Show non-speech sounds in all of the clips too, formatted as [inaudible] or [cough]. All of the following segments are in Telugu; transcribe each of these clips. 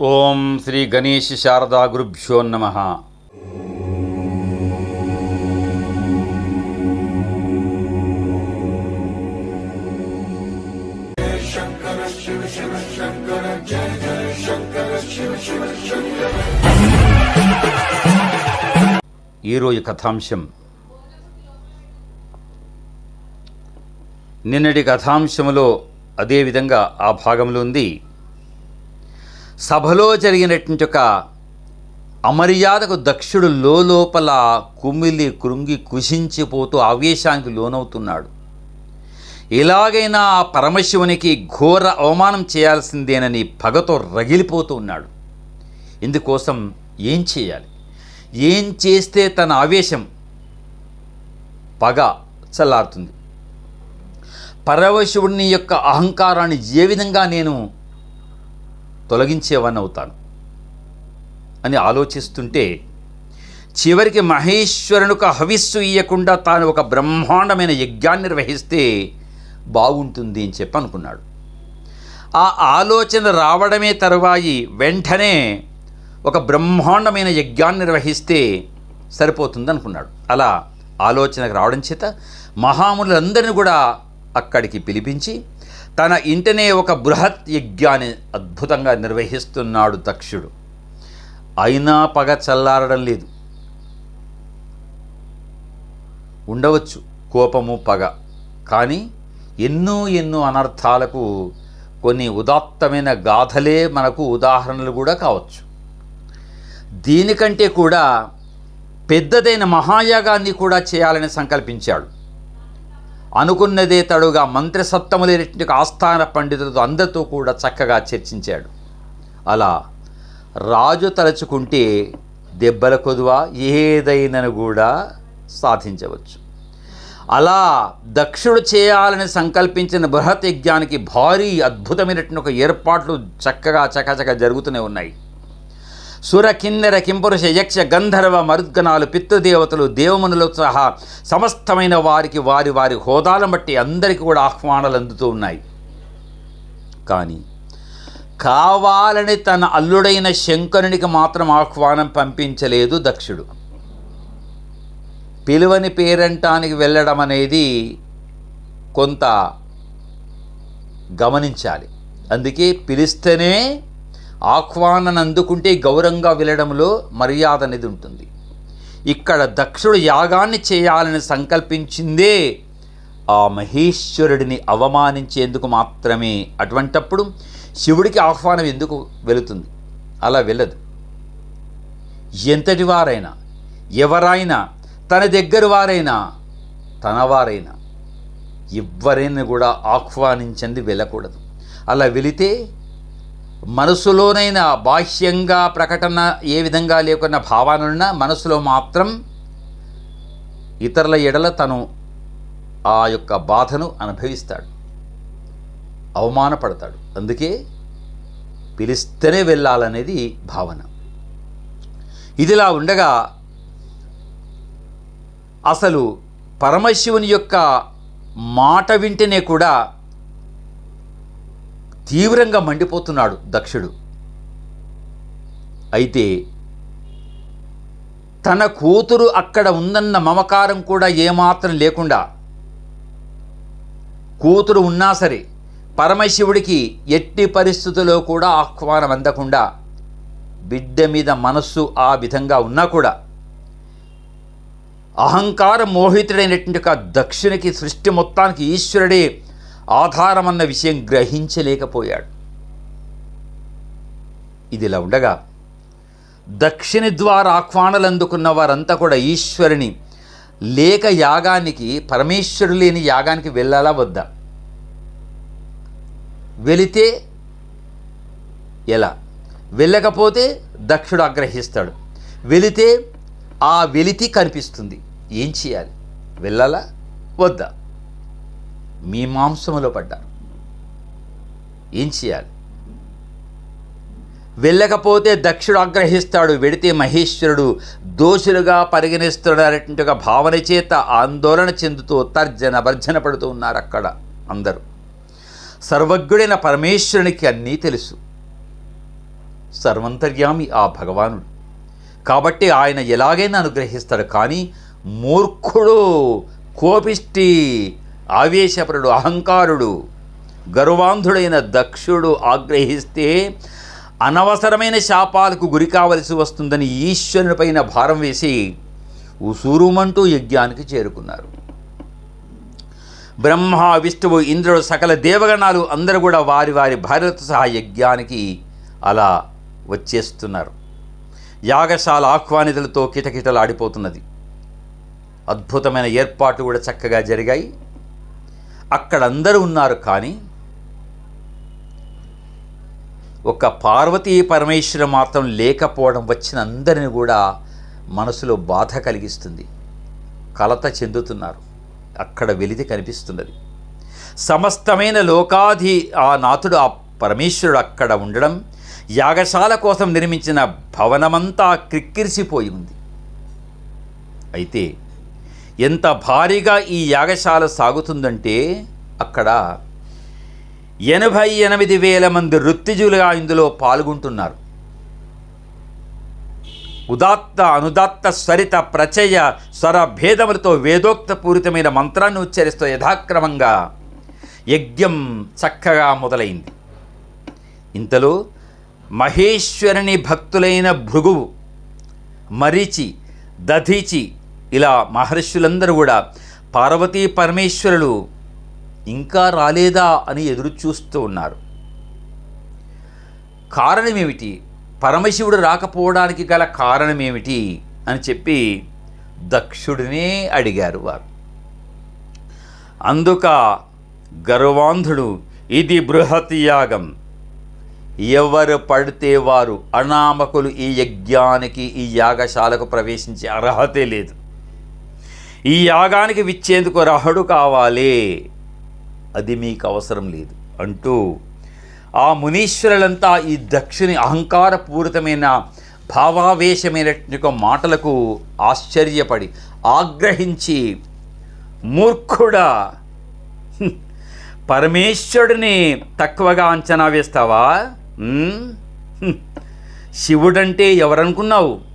ఓం శ్రీ గణేష్ శారదా గురుభ్యో నమ. ఈరోజు కథాంశం. నిన్నటి కథాంశములో అదేవిధంగా ఆ భాగంలో ఉంది. సభలో జరిగినటువంటి ఒక అమర్యాదకు దక్షుడు లోపల కుమిలి కృంగి కుషించిపోతూ ఆవేశానికి లోనవుతున్నాడు. ఎలాగైనా ఆ పరమశివునికి ఘోర అవమానం చేయాల్సిందేనని పగతో రగిలిపోతూ ఉన్నాడు. ఇందుకోసం ఏం చేయాలి? ఏం చేస్తే తన ఆవేశం పగ చల్లారుతుంది? పరమశివుని యొక్క అహంకారాన్ని ఏ విధంగా నేను తొలగించేవాన్ని అవుతాను అని ఆలోచిస్తుంటే చివరికి మహేశ్వరునికి హవిస్సు ఇయ్యకుండా తాను ఒక బ్రహ్మాండమైన యజ్ఞాన్ని నిర్వహిస్తే బాగుంటుంది అని చెప్పి అనుకున్నాడు. ఆ ఆలోచన రావడమే తరువాయి వెంటనే ఒక బ్రహ్మాండమైన యజ్ఞాన్ని నిర్వహిస్తే సరిపోతుంది అనుకున్నాడు. అలా ఆలోచనకు రావడం చేత మహాములందరిని కూడా అక్కడికి పిలిపించి తన ఇంటనే ఒక బృహత్ యజ్ఞాన్ని అద్భుతంగా నిర్వహిస్తున్నాడు దక్షుడు. అయినా పగ చల్లారడం లేదు. ఉండవచ్చు కోపము పగ. కానీ ఎన్నో ఎన్నో అనర్థాలకు కొన్ని ఉదాత్తమైన గాథలే మనకు ఉదాహరణలు కూడా కావచ్చు. దీనికంటే కూడా పెద్దదైన మహాయాగాన్ని కూడా చేయాలని సంకల్పించాడు. అనుకున్నదే తడుగా మంత్రి సప్తములైనటువంటి ఆస్థాన పండితులతో అందరితో కూడా చక్కగా చర్చించాడు. అలా రాజు తలుచుకుంటే దెబ్బల కొదువ ఏదైనను కూడా సాధించవచ్చు. అలా దక్షుడు చేయాలని సంకల్పించిన బృహత్ యజ్ఞానికి భారీ అద్భుతమైనటువంటి ఒక ఏర్పాట్లు చక్కగా చకచక జరుగుతూనే ఉన్నాయి. సుర కిన్నెర కింపురుష యక్ష గంధర్వ మరుద్గణాలు పితృదేవతలు దేవమునులు సహా సమస్తమైన వారికి వారి వారి హోదాలను బట్టి అందరికీ కూడా ఆహ్వానాలు అందుతూ ఉన్నాయి. కానీ కావాలని తన అల్లుడైన శంకరునికి మాత్రం ఆహ్వానం పంపించలేదు దక్షుడు. పిలువని పేరంటానికి వెళ్ళడం అనేది కొంత గమనించాలి. అందుకే పిలిస్తేనే ఆహ్వానం అందుకుంటే గౌరవంగా వెళ్ళడంలో మర్యాద అనేది ఉంటుంది. ఇక్కడ దక్షుడు యాగాన్ని చేయాలని సంకల్పించిందే ఆ మహేశ్వరుడిని అవమానించేందుకు మాత్రమే. అటువంటప్పుడు శివుడికి ఆహ్వానం ఎందుకు వెళుతుంది? అలా వెళ్ళదు. ఎంతటి వారైనా ఎవరైనా తన దగ్గర వారైనా తన వారైనా ఎవరైనా కూడా ఆహ్వానించింది వెళ్ళకూడదు. అలా వెళితే మనసులోనైనా బాహ్యంగా ప్రకటన ఏ విధంగా లేకున్న భావాలున్నా మనసులో మాత్రం ఇతరుల ఎడల తను ఆ యొక్క బాధను అనుభవిస్తాడు. అవమానపడతాడు. అందుకే పిలిస్తేనే వెళ్ళాలనేది భావన. ఇదిలా ఉండగా అసలు పరమశివుని యొక్క మాట వింటేనే కూడా తీవ్రంగా మండిపోతున్నాడు దక్షుడు. అయితే తన కూతురు అక్కడ ఉందన్న మమకారం కూడా ఏమాత్రం లేకుండా కూతురు ఉన్నా సరే పరమశివుడికి ఎట్టి పరిస్థితుల్లో కూడా ఆహ్వానం అందకుండా బిడ్డ మీద మనస్సు ఆ విధంగా ఉన్నా కూడా అహంకార మోహితుడైనటువంటి దక్షిణకి సృష్టి మొత్తానికి ఈశ్వరుడే ఆధారమన్న విషయం గ్రహించలేకపోయాడు. ఇదిలా ఉండగా దక్షిణ ద్వారా ఆహ్వానలందుకున్న వారంతా కూడా ఈశ్వరుని లేక యాగానికి పరమేశ్వరు లేని యాగానికి వెళ్ళాలా వద్దా? వెళితే ఎలా? వెళ్ళకపోతే దక్షుడు ఆగ్రహిస్తాడు. వెళితే ఆ వెలితి కనిపిస్తుంది. ఏం చేయాలి? వెళ్ళాలా? వద్దా? మీ మాంసములో పడ్డారు. ఏం చేయాలి? వెళ్ళకపోతే దక్షుడు ఆగ్రహిస్తాడు వెడితే మహేశ్వరుడు దోషులుగా పరిగణిస్తున్నారటువంటి ఒక భావన చేత ఆందోళన చెందుతూ తర్జన భర్జన పడుతూ ఉన్నారు అక్కడ అందరూ. సర్వజ్ఞుడైన పరమేశ్వరునికి అన్నీ తెలుసు. సర్వంతర్యామి ఆ భగవానుడు. కాబట్టి ఆయన ఎలాగైనా అనుగ్రహిస్తాడు. కానీ మూర్ఖుడు కోపిష్టి ఆవేశపరుడు అహంకారుడు గర్వాంధుడైన దక్షుడు ఆగ్రహిస్తే అనవసరమైన శాపాలకు గురి కావలసి వస్తుందని ఈశ్వరునిపైన భారం వేసి ఉసూరుమంటూ యజ్ఞానికి చేరుకున్నారు. బ్రహ్మ విష్ణువు ఇంద్రుడు సకల దేవగణాలు అందరూ కూడా వారి వారి భార్యలతో సహా యజ్ఞానికి అలా వచ్చేస్తున్నారు. యాగశాల ఆహ్వానితులతో కిటకిటలాడిపోతున్నది. అద్భుతమైన ఏర్పాట్లు కూడా చక్కగా జరిగాయి. అక్కడ అందరూ ఉన్నారు కానీ ఒక పార్వతీ పరమేశ్వరు మాత్రం లేకపోవడం వచ్చిన అందరిని కూడా మనసులో బాధ కలిగిస్తుంది. కలత చెందుతున్నారు. అక్కడ వెలితి కనిపిస్తున్నది. సమస్తమైన లోకాధి ఆ నాథుడు ఆ పరమేశ్వరుడు అక్కడ ఉండడం యాగశాల కోసం నిర్మించిన భవనమంతా క్రిక్కిరిసిపోయి ఉంది. అయితే ఎంత భారీగా ఈ యాగశాల సాగుతుందంటే అక్కడ ఎనభై ఎనిమిది వేల మంది వృత్తిజులుగా ఇందులో పాల్గొంటున్నారు. ఉదాత్త అనుదాత్త స్వరిత ప్రచయ స్వర భేదములతో వేదోక్త పూరితమైన మంత్రాన్ని ఉచ్చరిస్తూ యథాక్రమంగా యజ్ఞం చక్కగా మొదలైంది. ఇంతలో మహేశ్వరుని భక్తులైన భృగువు మరీచి దధీచి ఇలా మహర్షులందరూ కూడా పార్వతీ పరమేశ్వరులు ఇంకా రాలేదా అని ఎదురు చూస్తూ ఉన్నారు. కారణమేమిటి? పరమశివుడు రాకపోవడానికి గల కారణమేమిటి? అని చెప్పి దక్షుడినే అడిగారు వారు. అందుక గర్వాంధుడు ఇది బృహత్ యాగం ఎవరు పడితే వారు అనామకులు ఈ యజ్ఞానికి ఈ యాగశాలకు ప్రవేశించే అర్హతే లేదు. ఈ యాగానికి విచ్చేందుకు రహడు కావాలి. అది మీకు అవసరం లేదు. అంటూ ఆ మునీశ్వరులంతా ఈ దక్షిణి అహంకారపూరితమైన భావావేశమైనటువంటి మాటలకు ఆశ్చర్యపడి ఆగ్రహించి మూర్ఖుడా పరమేశ్వరుడిని తక్కువగా అంచనా వేస్తావా? శివుడంటే ఎవరనుకున్నావు?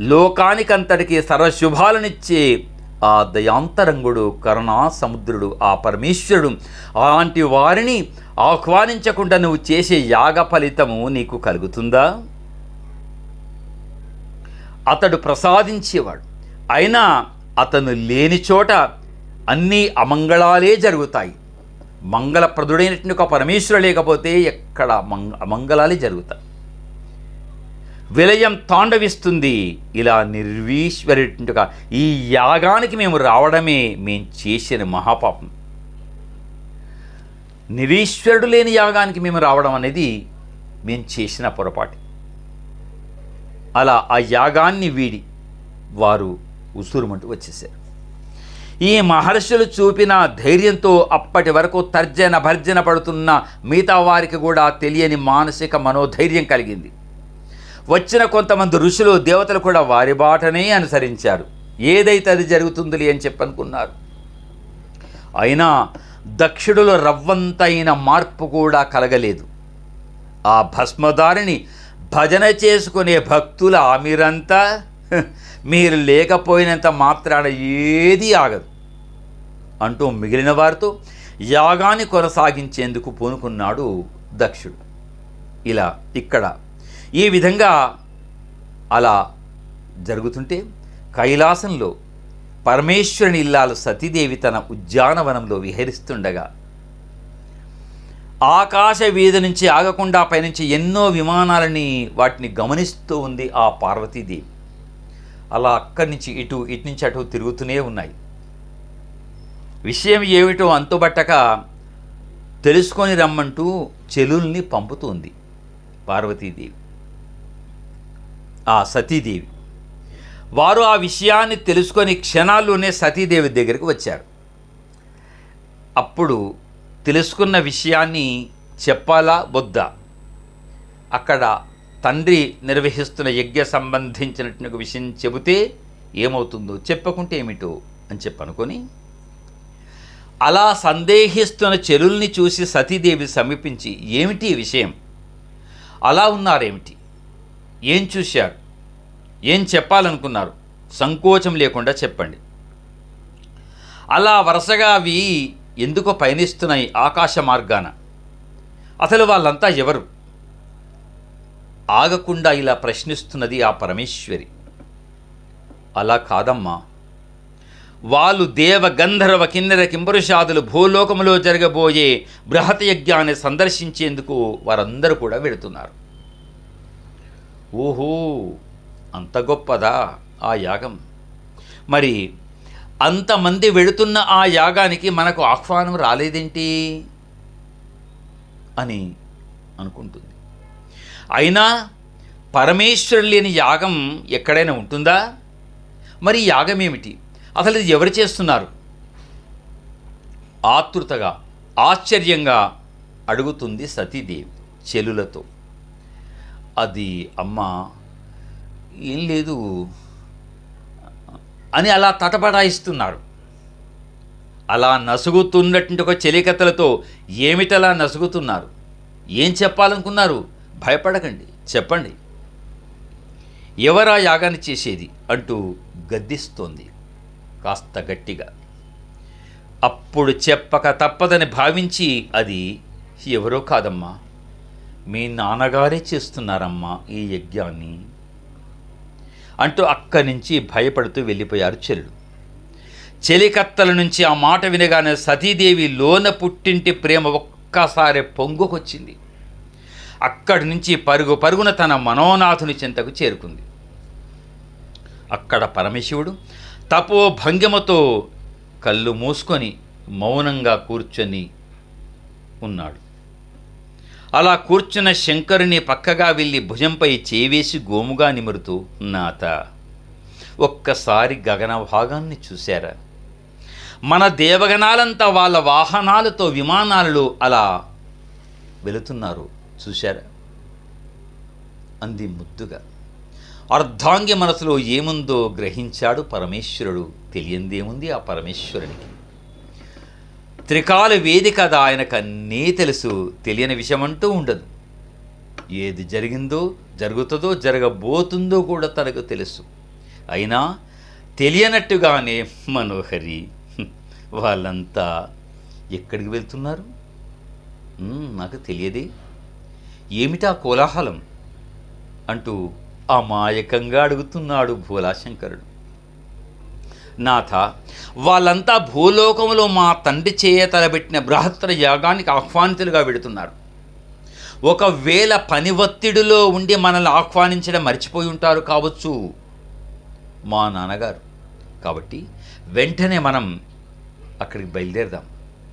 లోకానికంతటికి సర్వశుభాలనిచ్చే ఆ దయాంతరంగుడు కరుణా సముద్రుడు ఆ పరమేశ్వరుడు అలాంటి వారిని ఆహ్వానించకుండా నువ్వు చేసే యాగ ఫలితము నీకు కలుగుతుందా? అతడు ప్రసాదించేవాడు. అయినా అతను లేని చోట అన్నీ అమంగళాలే జరుగుతాయి. మంగళప్రదుడైనటువంటి ఒక పరమేశ్వరుడు లేకపోతే ఎక్కడ మంగ అమంగళాలే జరుగుతాయి. విలయం తాండవిస్తుంది. ఇలా నిర్వీశ్వరుడిగా ఈ యాగానికి మేము రావడమే మేము చేసిన మహాపాపం. నిరీశ్వరుడు లేని యాగానికి మేము రావడం అనేది మేము చేసిన పొరపాటు. అలా ఆ యాగాన్ని వీడి వారు ఉసురుమంటూ వచ్చేసారు. ఈ మహర్షులు చూపిన ధైర్యంతో అప్పటి వరకు తర్జన భర్జన పడుతున్న మిగతా వారికి కూడా తెలియని మానసిక మనోధైర్యం కలిగింది. వచ్చిన కొంతమంది ఋషులు దేవతలు కూడా వారి బాటనే అనుసరించారు. ఏదైతే అది జరుగుతుందిలే అని చెప్పనుకున్నారు. అయినా దక్షుడులో రవ్వంతైన మార్పు కూడా కలగలేదు. ఆ భస్మదారిని భజన చేసుకునే భక్తుల ఆమిరంతా [laughs] మీరు లేకపోయినంత మాత్రాన ఏది ఆగదు అంటూ మిగిలిన వారితో యాగాన్ని కొనసాగించేందుకు పూనుకున్నాడు దక్షుడు. ఇలా ఇక్కడ ఈ విధంగా అలా జరుగుతుంటే కైలాసంలో పరమేశ్వరుని ఇల్లాలు సతీదేవి తన ఉద్యానవనంలో విహరిస్తుండగా ఆకాశ వీధి నుంచి ఆగకుండా పైనుంచి ఎన్నో విమానాలని వాటిని గమనిస్తూ ఉంది ఆ పార్వతీదేవి. అలా అక్కడి నుంచి ఇటు ఇటు నుంచి అటు తిరుగుతూనే ఉన్నాయి. విషయం ఏమిటో అంతుబట్టక తెలుసుకొని రమ్మంటూ చెలుల్ని పంపుతుంది పార్వతీదేవి. ఆ సతీదేవి. వారు ఆ విషయాన్ని తెలుసుకొని క్షణాల్లోనే సతీదేవి దగ్గరికి వచ్చారు. అప్పుడు తెలుసుకున్న విషయాన్ని చెప్పాలా? వద్దా? అక్కడ తండ్రి నిర్వహిస్తున్న యజ్ఞ సంబంధించినటువంటి విషయం చెబితే ఏమవుతుందో చెప్పకుంటే ఏమిటో అని చెప్పనుకొని అలా సందేహిస్తున్న చెరుల్ని చూసి సతీదేవి సమీపించి ఏమిటి విషయం? అలా ఉన్నారేమిటి? ఏం చూశారు? ఏం చెప్పాలనుకున్నారు? సంకోచం లేకుండా చెప్పండి. అలా వరుసగా అవి ఎందుకో పయనిస్తున్నాయి ఆకాశ మార్గాన. అసలు వాళ్ళంతా ఎవరు? ఆగకుండా ఇలా ప్రశ్నిస్తున్నది ఆ పరమేశ్వరి. అలా కాదమ్మా. వాళ్ళు దేవ గంధర్వ కిన్నెర కింపురుషాదులు భూలోకములో జరగబోయే బృహత్ యజ్ఞాన్ని సందర్శించేందుకు వారందరూ కూడా వెళుతున్నారు. ఓహో అంత గొప్పదా ఆ యాగం? మరి అంతమంది వెళుతున్న ఆ యాగానికి మనకు ఆహ్వానం రాలేదేంటి? అని అనుకుంటుంది. అయినా పరమేశ్వరుడు లేని యాగం ఎక్కడైనా ఉంటుందా? మరి యాగం ఏమిటి అసలు ఇది ఎవరు చేస్తున్నారు? ఆతృతగా ఆశ్చర్యంగా అడుగుతుంది సతీదేవి చెలులతో. అది అమ్మ ఏం లేదు అని అలా తటపడాయిస్తున్నారు అలా నసుగుతున్నటువంటి ఒక చెలికత్తలతో ఏమిటలా నసుగుతున్నారు? ఏం చెప్పాలనుకున్నారు? భయపడకండి చెప్పండి. ఎవరా యాగాన్ని చేసేది అంటూ గద్దిస్తోంది కాస్త గట్టిగా. అప్పుడు చెప్పక తప్పదని భావించి అది ఎవరో కాదమ్మా. మీ నాన్నగారే చేస్తున్నారమ్మా ఈ యజ్ఞాన్ని అంటూ అక్కడి నుంచి భయపడుతూ వెళ్ళిపోయారు చెల్లు చెలికత్తల నుంచి ఆ మాట వినగానే సతీదేవి లోన పుట్టింటి ప్రేమ ఒక్కసారి పొంగుకొచ్చింది. అక్కడి నుంచి పరుగు పరుగున తన మనోనాథుని చింతకు చేరుకుంది. అక్కడ పరమశివుడు తపో భంగిమతో కళ్ళు మూసుకొని మౌనంగా కూర్చొని ఉన్నాడు. అలా కూర్చున్న శంకరుని పక్కగా వెళ్ళి భుజంపై చేవేసి గోముగా నిమురుతూ నాత ఒక్కసారి గగన భాగాన్ని చూశారా. మన దేవగణాలంతా వాళ్ళ వాహనాలతో విమానాలలో అలా వెళుతున్నారు చూశారా. అంది ముద్దుగా. అర్ధాంగి మనసులో ఏముందో గ్రహించాడు పరమేశ్వరుడు. తెలియందేముంది ఆ పరమేశ్వరునికి? త్రికాల వేది కదా ఆయనకు అన్నీ తెలుసు. తెలియని విషయం అంటూ ఉండదు. ఏది జరిగిందో జరుగుతుందో జరగబోతుందో కూడా తనకు తెలుసు. అయినా తెలియనట్టుగానే మనోహరి వాళ్ళంతా ఎక్కడికి వెళ్తున్నారు? నాకు తెలియదే. ఏమిటా కోలాహలం? అంటూ అమాయకంగా అడుగుతున్నాడు భోలాశంకరుడు. నాథ వాళ్ళంతా భూలోకంలో మా తండ్రి చేయ తలబెట్టిన బృహత్తర యాగానికి ఆహ్వానితులుగా వెడుతున్నారు. ఒకవేళ పని ఒత్తిడిలో ఉండి మనల్ని ఆహ్వానించడం మర్చిపోయి ఉంటారు కావచ్చు మా నాన్నగారు. కాబట్టి వెంటనే మనం అక్కడికి బయలుదేరదాం.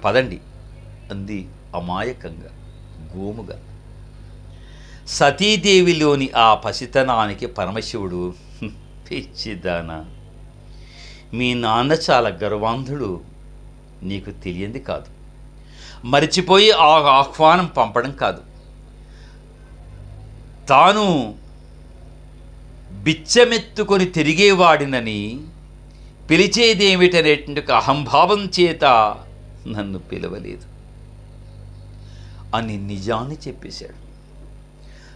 పదండి. అంది అమాయకంగా గోముగా. సతీదేవిలోని ఆ పసితనానికి పరమశివుడు పిచ్చిదానా మీ నాన్న చాలా గర్వాంధుడు. నీకు తెలియంది కాదు. మరిచిపోయి ఆ ఆహ్వానం పంపడం కాదు. తాను బిచ్చమెత్తుకొని తిరిగేవాడినని పిలిచేదేమిటనేటువంటి అహంభావం చేత నన్ను పిలవలేదు. అని నిజాన్ని చెప్పేశాడు.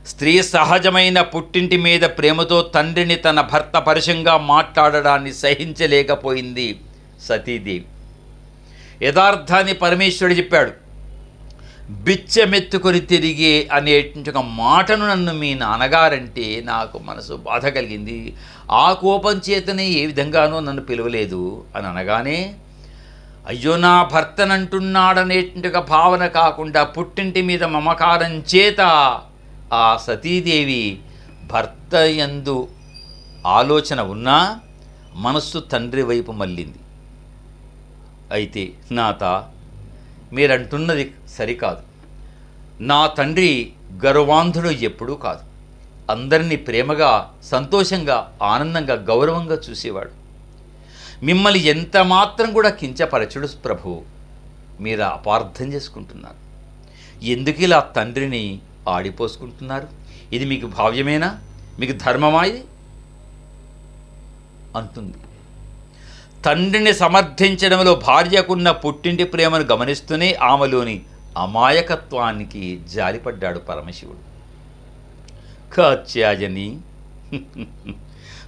స్త్రీ సహజమైన పుట్టింటి మీద ప్రేమతో తండ్రిని తన భర్త పరుషంగా మాట్లాడడాన్ని సహించలేకపోయింది సతీదేవి యథార్థాన్ని పరమేశ్వరుడు చెప్పాడు బిచ్చెమెత్తుకొని తిరిగే అనేటువంటి ఒక మాటను నన్ను మీ నాన్నగారంటే నాకు మనసు బాధ కలిగింది. ఆ కోపం చేతనే ఏ విధంగానో నన్ను పిలవలేదు అని అనగానే అయ్యో నా భర్తనంటున్నాడనేటువంటి ఒక భావన కాకుండా పుట్టింటి మీద మమకారం చేత ఆ సతీదేవి భర్త యందు ఆలోచన ఉన్నా మనస్సు తండ్రి వైపు మళ్ళింది. అయితే నాత మీరంటున్నది సరికాదు. నా తండ్రి గర్వాంధుడు ఎప్పుడూ కాదు. అందరినీ ప్రేమగా సంతోషంగా ఆనందంగా గౌరవంగా చూసేవాడు. మిమ్మల్ని ఎంత మాత్రం కూడా కించపరచుడు ప్రభు. మీరు అపార్థం చేసుకుంటున్నారు. ఎందుకు ఇలా తండ్రిని ఆడిపోసుకుంటున్నారు. ఇది మీకు భావ్యమేనా? మీకు ధర్మమా ఇది? అంటుంది. తండ్రిని సమర్థించడంలో భార్యకున్న పుట్టింటి ప్రేమను గమనిస్తూనే ఆమెలోని అమాయకత్వానికి జాలిపడ్డాడు పరమశివుడు. కాచ్యాయని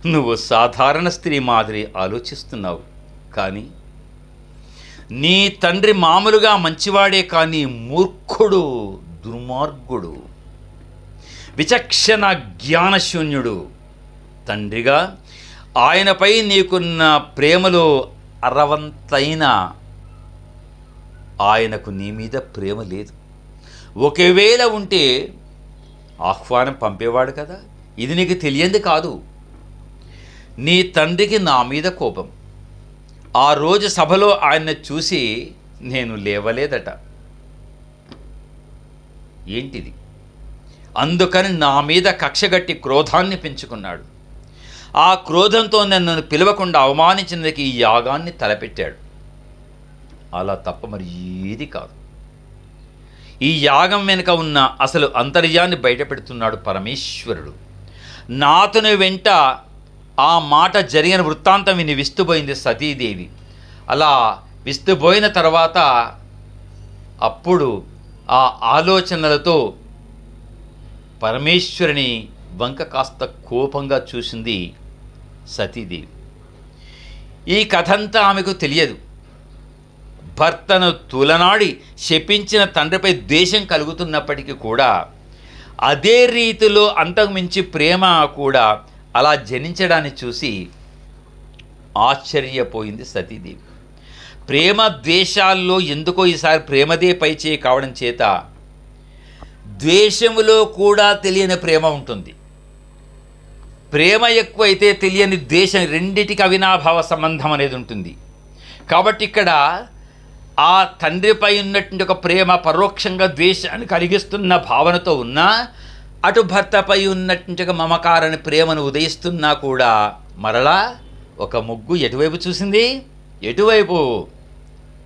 నువ్వు సాధారణ స్త్రీ మాదిరి ఆలోచిస్తున్నావు కానీ నీ తండ్రి మామూలుగా మంచివాడే కానీ మూర్ఖుడు దుర్మార్గుడు. విచక్షణ జ్ఞానశూన్యుడు. తండ్రిగా ఆయనపై నీకున్న ప్రేమలో అరవంతైన ఆయనకు నీ మీద ప్రేమ లేదు. ఒకవేళ ఉంటే ఆహ్వానం పంపేవాడు కదా. ఇది నీకు తెలియంది కాదు. నీ తండ్రికి నా మీద కోపం. ఆ రోజు సభలో ఆయన చూసి నేను లేవలేదట. ఏంటిది? అందుకని నా మీద కక్షగట్టి క్రోధాన్ని పెంచుకున్నాడు. ఆ క్రోధంతో నన్ను పిలవకుండా అవమానించినందుకు ఈ యాగాన్ని తలపెట్టాడు. అలా తప్ప మరి ఏది కాదు. ఈ యాగం వెనుక ఉన్న అసలు అంతర్యాన్ని బయటపెడుతున్నాడు పరమేశ్వరుడు. నాతను వెంట ఆ మాట జరిగిన వృత్తాంతం విని విస్తుపోయింది సతీదేవి. అలా విస్తుపోయిన తర్వాత అప్పుడు ఆ ఆలోచనలతో పరమేశ్వరుని వంక కాస్త కోపంగా చూసింది సతీదేవి. ఈ కథంతా ఆమెకు తెలియదు. భర్తను తులనాడి శపించిన తండ్రిపై ద్వేషం కలుగుతున్నప్పటికీ కూడా అదే రీతిలో అంతకుమించి ప్రేమ కూడా అలా జనించడాన్ని చూసి ఆశ్చర్యపోయింది సతీదేవి. ప్రేమ ద్వేషాల్లో ఎందుకో ఈసారి ప్రేమదే పైచేయి కావడం చేత ద్వేషములో కూడా తెలియని ప్రేమ ఉంటుంది. ప్రేమ ఎక్కువైతే తెలియని ద్వేషం రెండిటికి అవినాభావ సంబంధం అనేది ఉంటుంది. కాబట్టి ఇక్కడ ఆ తండ్రిపై ఉన్నటువంటి ఒక ప్రేమ పరోక్షంగా ద్వేషాన్ని కలిగిస్తున్న భావనతో ఉన్నా అటు భర్తపై ఉన్నటువంటి ఒక మమకారని ప్రేమను ఉదయిస్తున్నా కూడా మరలా ఒక ముగ్గు ఎటువైపు చూసింది? ఎటువైపు?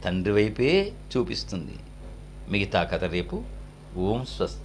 తండ్రి వైపే చూపిస్తుంది. మిగతా కథ రేపు. ఓం స్వస్తి.